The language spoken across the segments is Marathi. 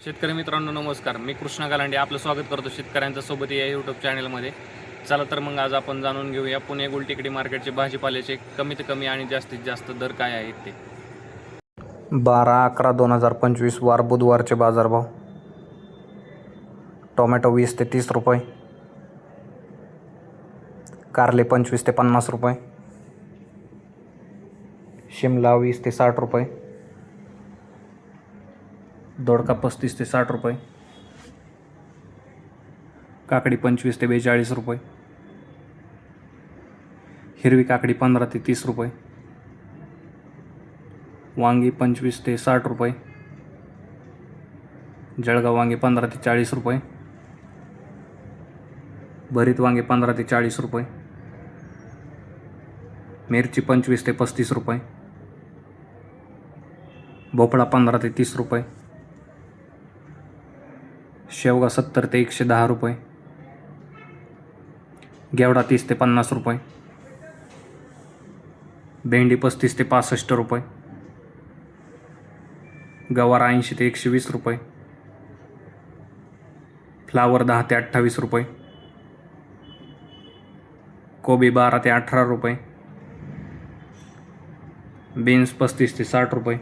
शेतकरी मित्रांनो नमस्कार. मी कृष्णा गालांडे आपलं स्वागत करतो शेतकऱ्यांच्या सोबत या यूट्यूब चॅनलमध्ये चला तर मग आज आपण जाणून घेऊया पुणे गुलटेकडी मार्केटचे भाजीपाल्याचे कमीत कमी आणि जास्तीत जास्त दर काय आहेत ते. बारा अकरा दोन हजार पंचवीस वार बुधवारचे बाजारभाव. टोमॅटो वीस ते तीस रुपये. कारले पंचवीस ते पन्नास रुपये. शिमला वीस ते साठ रुपये. दोडका पस्तीस ते साठ रुपये. काकडी पंचवीस ते बेचाळीस रुपये. हिरवी काकडी पंधरा ते तीस रुपये. वांगी पंचवीस ते साठ रुपये. जळगाव वांगे पंधरा ते चाळीस रुपये. भरीत वांगे पंधरा ते चाळीस रुपये. मिरची पंचवीस ते पस्तीस रुपये. भोपळा पंधरा ते तीस रुपये. शेवगा सत्तर ते एकशे दहा रुपये. गेवडा तीस ते पन्नास रुपये. भेंडी पस्तीस ते पासष्ट रुपये. गवार ऐंशी ते एकशे वीस रुपये. फ्लावर दहा ते अठ्ठावीस रुपये. कोबी बारा ते अठरा रुपये. बीन्स पस्तीस ते साठ रुपये.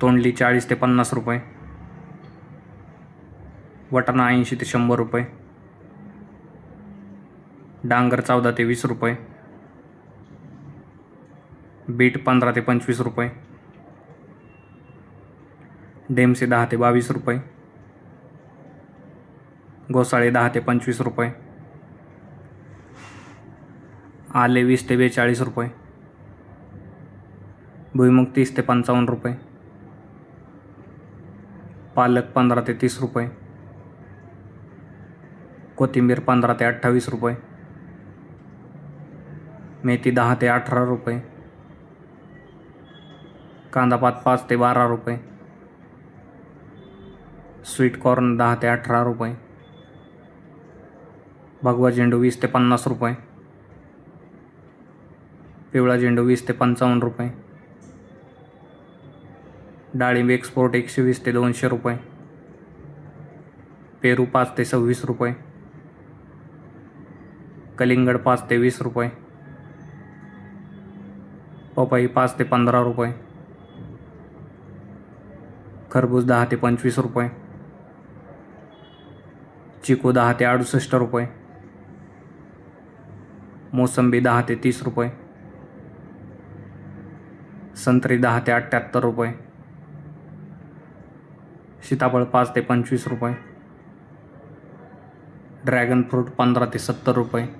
तोंडली चाळीस ते पन्नास रुपये. वटाणा ऐंशी ते शंभर रुपये. डांगर चौदा ते वीस रुपये. बीट पंधरा ते पंचवीस रुपये. डेमसे दहा ते बावीस रुपये. घोसाळे दहा ते पंचवीस रुपये. आले वीस ते बेचाळीस रुपये. भुईमुग तीस ते पंचावन्न रुपये. पालक पंधरा ते तीस रुपये. कोथिंबीर पंधरा ते अठ्ठावीस रुपये. मेथी दहा ते अठरा रुपये. कांदापात पाच ते बारा रुपये. स्वीट कॉर्न दहा ते अठरा रुपये. भगवा झेंडू वीस ते पन्नास रुपये. पिवळा झेंडू वीस ते पंचावन्न रुपये. डाळिंब एक्सपोर्ट एकशे वीस ते दोनशे रुपये. पेरू पाच ते सव्वीस रुपये. कलिंगड पाच ते वीस रुपये. पपई पाच ते पंधरा रुपये. खरबूज दहा ते पंचवीस रुपये. चिकू दहा ते अडुसष्ट रुपये. मोसंबी दहा ते तीस रुपये. संत्री दहा ते अठ्ठ्याहत्तर रुपये. सीताफळ पाच ते पंचवीस रुपये. ड्रॅगन फ्रूट पंधरा ते सत्तर रुपये.